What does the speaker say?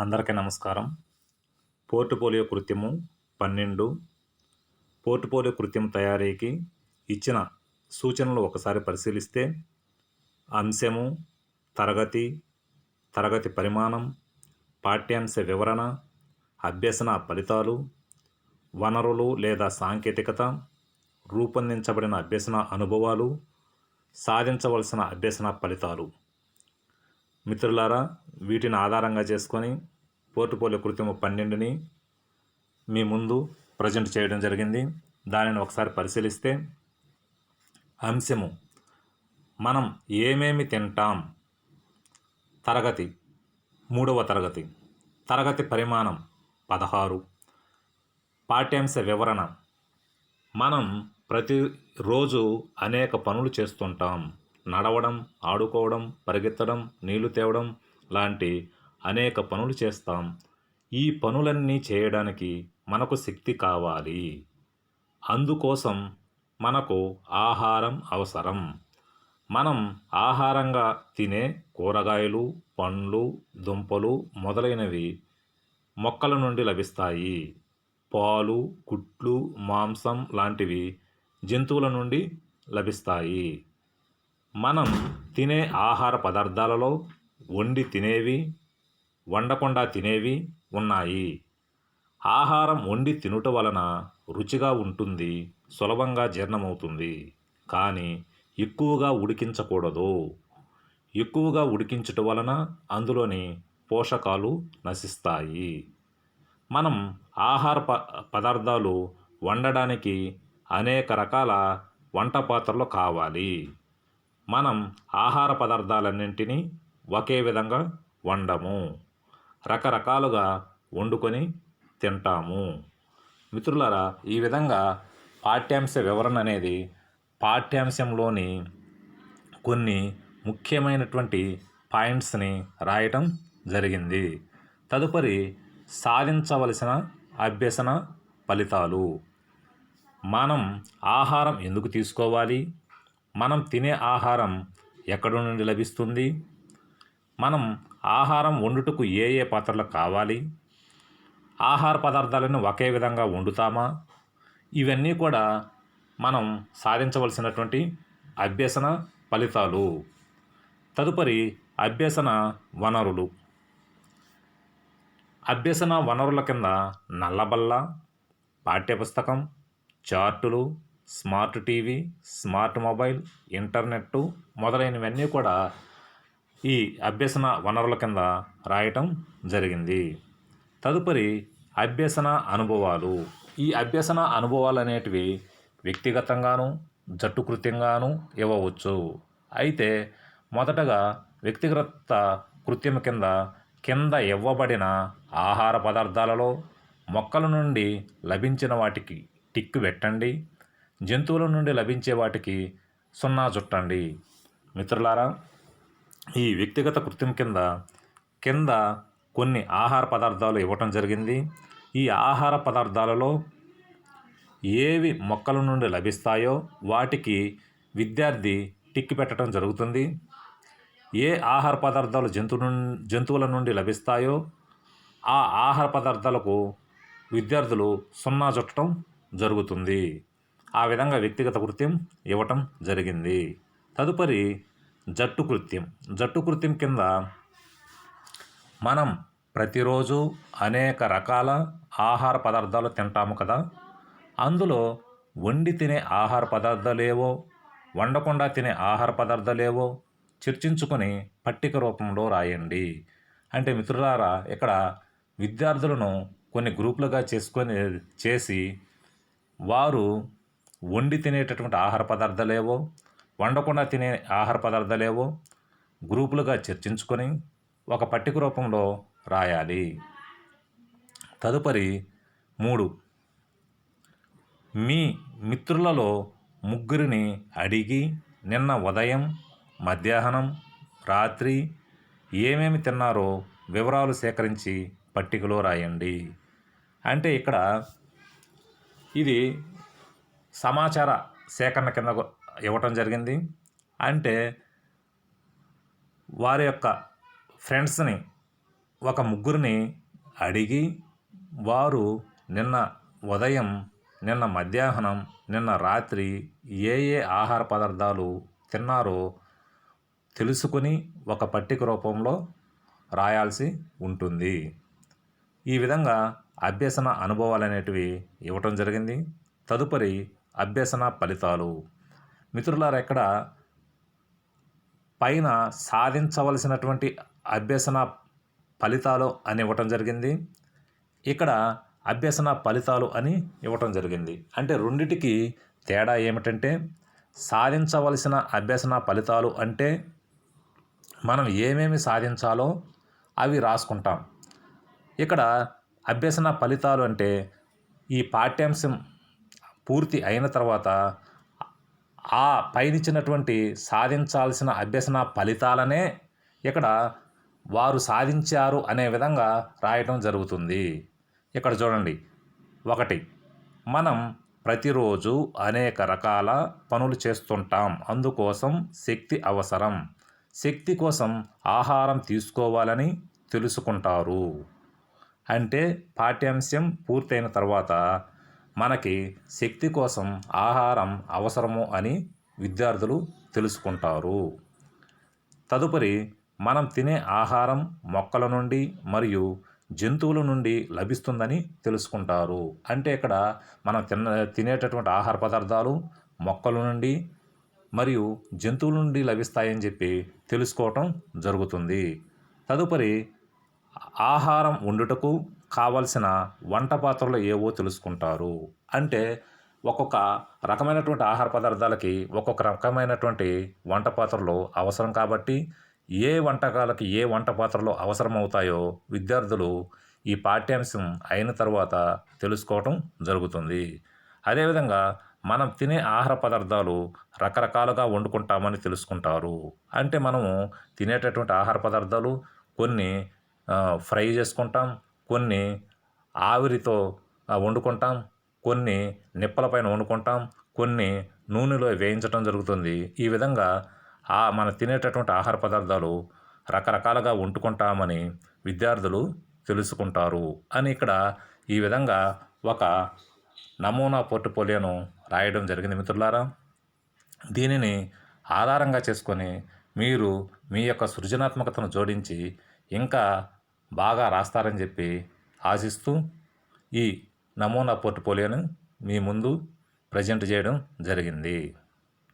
అందరికీ నమస్కారం. పోర్టుపోలియో కృత్యము పన్నెండు. పోర్టుపోలియో కృత్యం తయారీకి ఇచ్చిన సూచనలు ఒకసారి పరిశీలిస్తే అంశము తరగతి తరగతి పరిమాణం పాఠ్యాంశ వివరణ అభ్యసన ఫలితాలు వనరులు లేదా సాంకేతికత రూపొందించబడిన అభ్యసన అనుభవాలు సాధించవలసిన అభ్యసన ఫలితాలు. మిత్రులారా వీటిని ఆధారంగా చేసుకొని పోర్టుపోలియో కృత్రిమ పన్నెండుని మీ ముందు ప్రజెంట్ చేయడం జరిగింది. దానిని ఒకసారి పరిశీలిస్తే అంశము మనం ఏమేమి తింటాం? తరగతి మూడవ తరగతి. తరగతి పరిమాణం పదహారు. పాఠ్యాంశ వివరణ మనం ప్రతిరోజు అనేక పనులు చేస్తుంటాం. నడవడం ఆడుకోవడం పరిగెత్తడం నీళ్ళు తేవడం లాంటి అనేక పనులు చేస్తాం. ఈ పనులన్నీ చేయడానికి మనకు శక్తి కావాలి. అందుకోసం మనకు ఆహారం అవసరం. మనం ఆహారంగా తినే కూరగాయలు పండ్లు దుంపలు మొదలైనవి మొక్కల నుండి లభిస్తాయి. పాలు కుట్లు మాంసం లాంటివి జంతువుల నుండి లభిస్తాయి. మనం తినే ఆహార పదార్థాలలో వండి తినేవి వండకుండా తినేవి ఉన్నాయి. ఆహారం వండి తినుట వలన రుచిగా ఉంటుంది సులభంగా జీర్ణమవుతుంది. కానీ ఎక్కువగా ఉడికించకూడదు. ఎక్కువగా ఉడికించుట వలన అందులోని పోషకాలు నశిస్తాయి. మనం ఆహార ప పదార్థాలు వండడానికి అనేక రకాల వంట పాత్రలు కావాలి. మనం ఆహార పదార్థాలన్నింటినీ ఒకే విధంగా వండము. రకరకాలుగా వండుకొని తింటాము. మిత్రులారా ఈ విధంగా పాఠ్యాంశ వివరణ అనేది పాఠ్యాంశంలోని కొన్ని ముఖ్యమైనటువంటి పాయింట్స్ని రాయటం జరిగింది. తదుపరి సాధించవలసిన అభ్యసన ఫలితాలు. మనం ఆహారం ఎందుకు తీసుకోవాలి? మనం తినే ఆహారం ఎక్కడి నుండి లభిస్తుంది? మనం ఆహారం వండుటకు ఏ ఏ పాత్రలు కావాలి? ఆహార పదార్థాలను ఒకే విధంగా వండుతామా? ఇవన్నీ కూడా మనం సాధించవలసినటువంటి అభ్యసన ఫలితాలు. తదుపరి అభ్యసన వనరులు. అభ్యసన వనరుల కింద నల్లబల్ల పాఠ్యపుస్తకం చార్టులు smart TV smart mobile internet మొదలైనవన్నీ కూడా ఈ అభ్యసన వనరుల కింద రాయటం జరిగింది. తదుపరి అభ్యసన అనుభవాలు. ఈ అభ్యసన అనుభవాలు అనేటివి వ్యక్తిగతంగాను జట్టుకృత్యంగాను ఇవ్వవచ్చు. అయితే మొదటగా వ్యక్తిగత కృత్యం కింద కింద ఇవ్వబడిన ఆహార పదార్థాలలో మొక్కల నుండి లభించిన వాటికి టిక్కు పెట్టండి. జంతువుల నుండి లభించే వాటికి సున్నా చుట్టండి మిత్రులారా ఈ వ్యక్తిగత కృత్యం కింద కింద కొన్ని ఆహార పదార్థాలు ఇవ్వటం జరిగింది. ఈ ఆహార పదార్థాలలో ఏవి మొక్కల నుండి లభిస్తాయో వాటికి విద్యార్థి టిక్కి పెట్టడం జరుగుతుంది. ఏ ఆహార పదార్థాలు జంతు జంతువుల నుండి లభిస్తాయో ఆ ఆహార పదార్థాలకు విద్యార్థులు సున్నా చుట్టడం జరుగుతుంది. ఆ విధంగా వ్యక్తిగత కృత్యం ఇవ్వటం జరిగింది. తదుపరి జట్టు కృత్యం. జట్టు కృత్యం కింద మనం ప్రతిరోజు అనేక రకాల ఆహార పదార్థాలు తింటాము కదా. అందులో వండి తినే ఆహార పదార్థాలేవో వండకుండా తినే ఆహార పదార్థాలేవో చర్చించుకొని పట్టిక రూపంలో రాయండి. అంటే మిత్రులారా ఇక్కడ విద్యార్థులను కొన్ని గ్రూపులుగా చేసుకొని చేసి వారు వండి తినేటటువంటి ఆహార పదార్థాలేవో వండకుండా తినే ఆహార పదార్థాలేవో గ్రూపులుగా చర్చించుకొని ఒక పట్టిక రూపంలో రాయాలి. తదుపరి మూడు. మీ మిత్రులలో ముగ్గురిని అడిగి నిన్న ఉదయం మధ్యాహ్నం రాత్రి ఏమేమి తిన్నారో వివరాలు సేకరించి పట్టికలో రాయండి. అంటే ఇక్కడ ఇది సమాచార సేకరణ కింద ఇవ్వటం జరిగింది. అంటే వారి యొక్క ఫ్రెండ్స్ని ఒక ముగ్గురిని అడిగి వారు నిన్న ఉదయం నిన్న మధ్యాహ్నం నిన్న రాత్రి ఏ ఏ ఆహార పదార్థాలు తిన్నారో తెలుసుకుని ఒక పట్టిక రూపంలో రాయాల్సి ఉంటుంది. ఈ విధంగా అభ్యసన అనుభవాలు అనేటివి ఇవ్వటం జరిగింది. తదుపరి అభ్యసన ఫలితాలు. మిత్రులారా ఇక్కడ పైన సాధించవలసినటువంటి అభ్యసన ఫలితాలు అని ఇవ్వటం జరిగింది. ఇక్కడ అభ్యసన ఫలితాలు అని ఇవ్వటం జరిగింది. అంటే రెండిటికి తేడా ఏమిటంటే సాధించవలసిన అభ్యసన ఫలితాలు అంటే మనం ఏమేమి సాధించాలో అవి రాసుకుంటాం. ఇక్కడ అభ్యసన ఫలితాలు అంటే ఈ పాఠ్యాంశం పూర్తి అయిన తర్వాత ఆ పైనిచ్చినటువంటి సాధించాల్సిన అభ్యసన ఫలితాలనే ఇక్కడ వారు సాధించారు అనే విధంగా రాయటం జరుగుతుంది. ఇక్కడ చూడండి. ఒకటి మనం ప్రతిరోజు అనేక రకాల పనులు చేస్తుంటాం. అందుకోసం శక్తి అవసరం. శక్తి కోసం ఆహారం తీసుకోవాలని తెలుసుకుంటారు. అంటే పాఠ్యాంశం పూర్తయిన తర్వాత మనకి శక్తి కోసం ఆహారం అవసరము అని విద్యార్థులు తెలుసుకుంటారు. తదుపరి మనం తినే ఆహారం మొక్కల నుండి మరియు జంతువుల నుండి లభిస్తుందని తెలుసుకుంటారు. అంటే ఇక్కడ మనం తిన్న తినేటటువంటి ఆహార పదార్థాలు మొక్కల నుండి మరియు జంతువుల నుండి లభిస్తాయని చెప్పి తెలుసుకోవటం జరుగుతుంది. తదుపరి ఆహారం వండుటకు కావలసిన వంట పాత్రలు ఏవో తెలుసుకుంటారు. అంటే ఒక్కొక్క రకమైనటువంటి ఆహార పదార్థాలకి ఒక్కొక్క రకమైనటువంటి వంట పాత్రలు అవసరం కాబట్టి ఏ వంటకాలకి ఏ వంట పాత్రలు అవసరమవుతాయో విద్యార్థులు ఈ పాఠ్యాంశం అయిన తర్వాత తెలుసుకోవటం జరుగుతుంది. అదేవిధంగా మనం తినే ఆహార పదార్థాలు రకరకాలుగా వండుకుంటామని తెలుసుకుంటారు. అంటే మనము తినేటటువంటి ఆహార పదార్థాలు కొన్ని ఫ్రై చేసుకుంటాం కొన్ని ఆవిరితో వండుకుంటాం కొన్ని నిప్పలపైన వండుకుంటాం కొన్ని నూనెలో వేయించడం జరుగుతుంది. ఈ విధంగా ఆ మన తినేటటువంటి ఆహార పదార్థాలు రకరకాలుగా వండుకుంటామని విద్యార్థులు తెలుసుకుంటారు. అని ఇక్కడ ఈ విధంగా ఒక నమూనా పోర్ట్ఫోలియోను రాయడం జరిగింది మిత్రులారా. దీనిని ఆధారంగా చేసుకొని మీరు మీ యొక్క సృజనాత్మకతను జోడించి ఇంకా బాగా రాస్తారని చెప్పి ఆశిస్తూ ఈ నమూనా పోర్ట్ఫోలియోను మీ ముందు ప్రజెంట్ చేయడం జరిగింది.